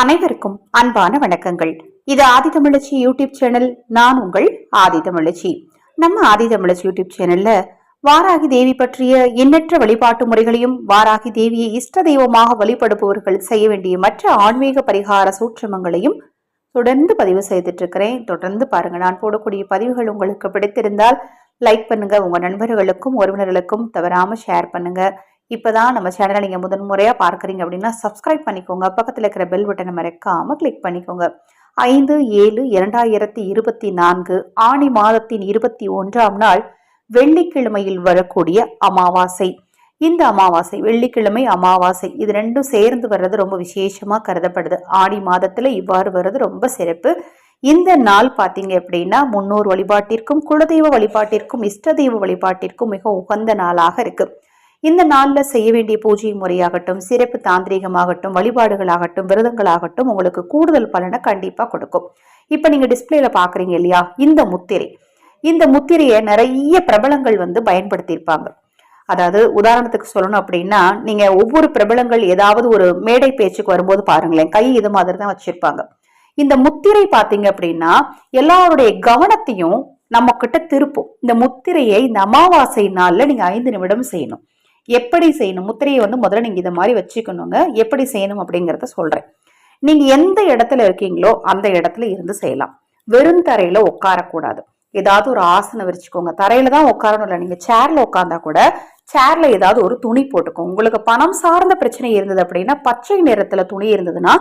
அனைவருக்கும் அன்பான வணக்கங்கள். இது ஆதி தமிழச்சி யூடியூப் சேனல் நான் உங்கள் ஆதி தமிழச்சி. நம்ம ஆதி தமிழச்சி யூடியூப் சேனல்ல வாராகி தேவி பற்றிய எண்ணற்ற வழிபாட்டு முறைகளையும் வாராகி தேவியை இஷ்ட தெய்வமாக வழிபடுபவர்கள் செய்ய வேண்டிய மற்ற ஆன்மீக பரிகார சூட்சமங்களையும் தொடர்ந்து பதிவு செய்துட்டு இருக்கிறேன். தொடர்ந்து பாருங்க நான் போடக்கூடிய பதிவுகள் உங்களுக்கு பிடித்திருந்தால் லைக் பண்ணுங்க. உங்க நண்பர்களுக்கும் உறவினர்களுக்கும் தவறாம ஷேர் பண்ணுங்க. இப்பதான் நம்ம சேனலை நீங்கள் முதன்முறையாக பார்க்குறீங்க அப்படின்னா சப்ஸ்கிரைப் பண்ணிக்கோங்க. பக்கத்தில் இருக்கிற பெல் பட்டனை மறக்காம கிளிக் பண்ணிக்கோங்க. ஐந்து ஏழு இரண்டாயிரத்தி இருபத்தி நான்கு ஆணி மாதத்தின் இருபத்தி ஒன்றாம் நாள் வெள்ளிக்கிழமையில் வரக்கூடிய அமாவாசை. இந்த அமாவாசை வெள்ளிக்கிழமை அமாவாசை இது ரெண்டும் சேர்ந்து வர்றது ரொம்ப விசேஷமாக கருதப்படுது. ஆடி மாதத்தில் இவ்வாறு வர்றது ரொம்ப சிறப்பு. இந்த நாள் பார்த்தீங்க அப்படின்னா முன்னோர் வழிபாட்டிற்கும் குலதெய்வ வழிபாட்டிற்கும் இஷ்ட தெய்வ வழிபாட்டிற்கும் மிக உகந்த நாளாக இருக்குது இந்த நாளில் செய்ய வேண்டிய பூஜை முறையாகட்டும் சிறப்பு தாந்திரீகமாகட்டும் வழிபாடுகளாகட்டும் விரதங்களாகட்டும் உங்களுக்கு கூடுதல் பலனை கண்டிப்பாக கொடுக்கும். இப்போ நீங்கள் டிஸ்பிளேல பார்க்குறீங்க இல்லையா? இந்த முத்திரை. இந்த முத்திரையை நிறைய பிரபலங்கள் வந்து பயன்படுத்தியிருப்பாங்க. அதாவது உதாரணத்துக்கு சொல்லணும் அப்படின்னா நீங்கள் ஒவ்வொரு பிரபலங்கள் ஏதாவது ஒரு மேடை பேச்சுக்கு வரும்போது பாருங்களேன் கை இது மாதிரி தான் வச்சுருப்பாங்க. இந்த முத்திரை பார்த்தீங்க அப்படின்னா எல்லாருடைய கவனத்தையும் நம்ம கிட்ட திருப்பும். இந்த முத்திரையை இந்த அமாவாசை நாளில் நீங்கள் ஐந்து நிமிடம் செய்யணும். எப்படி செய்யணும்? முத்திரையை வந்து முதல்ல நீங்க இதை மாதிரி வச்சுக்கணுங்க. எப்படி செய்யணும் அப்படிங்கிறத சொல்றேன். நீங்க எந்த இடத்துல இருக்கீங்களோ அந்த இடத்துல இருந்து செய்யலாம். வெறும் தரையில உட்காரக்கூடாது. ஏதாவது ஒரு ஆசனம் விரிச்சுக்கோங்க. தரையில தான் உட்காரணும் இல்லை நீங்க சேர்ல உட்காந்தா கூட சேர்ல ஏதாவது ஒரு துணி போட்டுக்கோங்க உங்களுக்கு பணம் சார்ந்த பிரச்சனை இருந்தது அப்படின்னா பச்சை நிறத்துல துணி இருந்ததுன்னா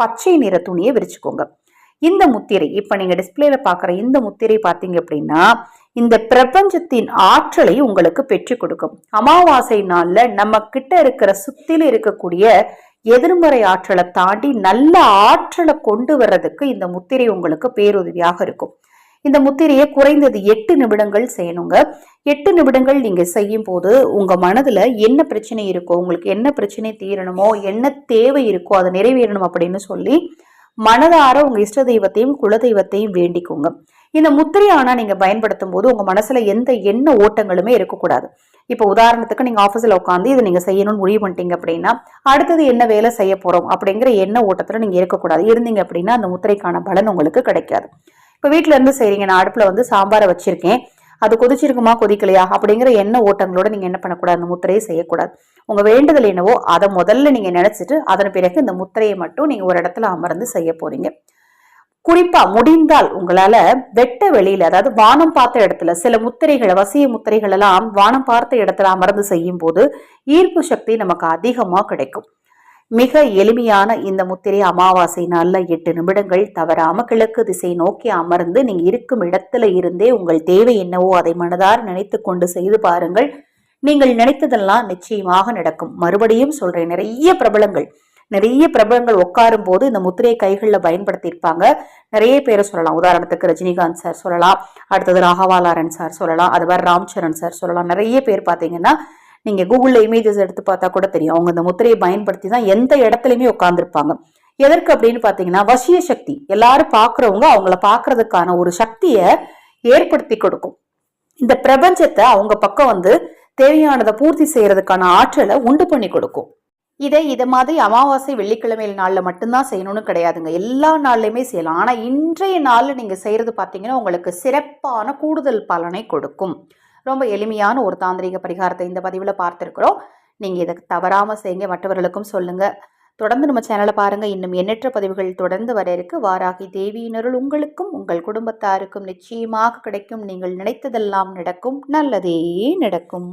பச்சை நிற துணியை விரிச்சுக்கோங்க. இந்த முத்திரை இப்ப நீங்க டிஸ்பிளேல பாக்குற இந்த முத்திரை பாத்தீங்க அப்படின்னா இந்த பிரபஞ்சத்தின் ஆற்றலை உங்களுக்கு பெற்றுக் கொடுக்கும். அமாவாசை நாள்ல நம்ம கிட்ட இருக்கிற சுத்தில இருக்கக்கூடிய எதிர்மறை ஆற்றலை தாண்டி நல்ல ஆற்றலை கொண்டு வர்றதுக்கு இந்த முத்திரை உங்களுக்கு பேருதவியாக இருக்கும். இந்த முத்திரையை குறைந்தது எட்டு நிமிடங்கள் செய்யணுங்க. எட்டு நிமிடங்கள் நீங்க செய்யும் போது உங்க மனதுல என்ன பிரச்சனை இருக்கோ உங்களுக்கு என்ன பிரச்சனை தீரணுமோ என்ன தேவை இருக்கோ அதை நிறைவேறணும் அப்படின்னு சொல்லி மனதார உங்க இஷ்ட தெய்வத்தையும் குலதெய்வத்தையும் வேண்டிக்கோங்க. இந்த முத்திரை ஆனால் நீங்கள் பயன்படுத்தும் போது உங்கள் மனசில் எந்த எண்ண ஓட்டங்களுமே இருக்கக்கூடாது. இப்போ உதாரணத்துக்கு நீங்கள் ஆஃபீஸில் உட்காந்து இதை நீங்கள் செய்யணும்னு முடிவு பண்ணிட்டீங்க அப்படின்னா அடுத்தது என்ன வேலை செய்ய போகிறோம் அப்படிங்கிற எண்ண ஓட்டத்தில் நீங்கள் இருக்கக்கூடாது. இருந்தீங்க அப்படின்னா அந்த முத்திரைக்கான பலன் உங்களுக்கு கிடைக்காது. இப்போ வீட்டிலேருந்து இருந்து நான் அடுப்பில் வந்து சாம்பாரை வச்சுருக்கேன் அது கொதிச்சிருக்குமா கொதிக்கலையா அப்படிங்கிற எண்ண ஓட்டங்களோட நீங்கள் என்ன பண்ணக்கூடாது? அந்த முத்திரையை செய்யக்கூடாது. உங்கள் வேண்டுதல் என்னவோ அதை முதல்ல நீங்கள் நினச்சிட்டு அதன் பிறகு இந்த முத்திரையை மட்டும் நீங்கள் ஒரு இடத்துல அமர்ந்து செய்ய போகிறீங்க குறிப்பா முடிந்தால் உங்களால வெட்ட வெளியில அதாவது வானம் பார்த்த இடத்துல சில முத்திரைகளை வசிய முத்திரைகள் எல்லாம் வானம் பார்த்த இடத்துல அமர்ந்து செய்யும் போது ஈர்ப்பு சக்தி நமக்கு அதிகமா கிடைக்கும். மிக எளிமையான இந்த முத்திரை அமாவாசை நாளில் எட்டு நிமிடங்கள் தவறாம கிழக்கு திசை நோக்கி அமர்ந்து நீங்க இருக்கும் இடத்துல இருந்தே உங்கள் தேவை என்னவோ அதை மனதார் நினைத்து கொண்டு செய்து பாருங்கள். நீங்கள் நினைத்ததெல்லாம் நிச்சயமாக நடக்கும். மறுபடியும் சொல்றேன் நிறைய பிரபலங்கள் நிறைய பிரபலங்கள் உட்காரும் போது இந்த முத்திரையை கைகளில் பயன்படுத்தியிருப்பாங்க. நிறைய பேரை சொல்லலாம். உதாரணத்துக்கு ரஜினிகாந்த் சார் சொல்லலாம். அடுத்தது ராகவாலாரன் சார் சொல்லலாம். அது மாதிரி ராம்சரண் சார் சொல்லலாம். நிறைய பேர் பார்த்தீங்கன்னா நீங்கள் கூகுளில் இமேஜஸ் எடுத்து பார்த்தா கூட தெரியும். அவங்க இந்த முத்திரையை பயன்படுத்தி தான் எந்த இடத்துலையுமே உட்காந்துருப்பாங்க எதற்கு அப்படின்னு பார்த்தீங்கன்னா வசிய சக்தி. எல்லாரும் பார்க்குறவங்க அவங்கள பார்க்கறதுக்கான ஒரு சக்தியை ஏற்படுத்தி கொடுக்கும். இந்த பிரபஞ்சத்தை அவங்க பக்கம் வந்து தேவையானதை பூர்த்தி செய்யறதுக்கான ஆற்றலை உண்டு பண்ணி கொடுக்கும். இதை இதை மாதிரி அமாவாசை வெள்ளிக்கிழமை நாளில் மட்டும்தான் செய்யணும்னு கிடையாதுங்க. எல்லா நாள்லையுமே செய்யலாம். ஆனால் இன்றைய நாளில் நீங்கள் செய்கிறது பார்த்தீங்கன்னா உங்களுக்கு சிறப்பான கூடுதல் பலனை கொடுக்கும். ரொம்ப எளிமையான ஒரு தாந்திரிக பரிகாரத்தை இந்த பதிவில் பார்த்துருக்குறோம். நீங்கள் இதை தவறாமல் செய்யுங்க. மற்றவர்களுக்கும் சொல்லுங்கள் தொடர்ந்து நம்ம சேனலை பாருங்கள் இன்னும் எண்ணற்ற பதிவுகள் தொடர்ந்து வர இருக்கு. வாராகி தேவியினருள் உங்களுக்கும் உங்கள் குடும்பத்தாருக்கும் நிச்சயமாக கிடைக்கும். நீங்கள் நினைத்ததெல்லாம் நடக்கும். நல்லதே நடக்கும்.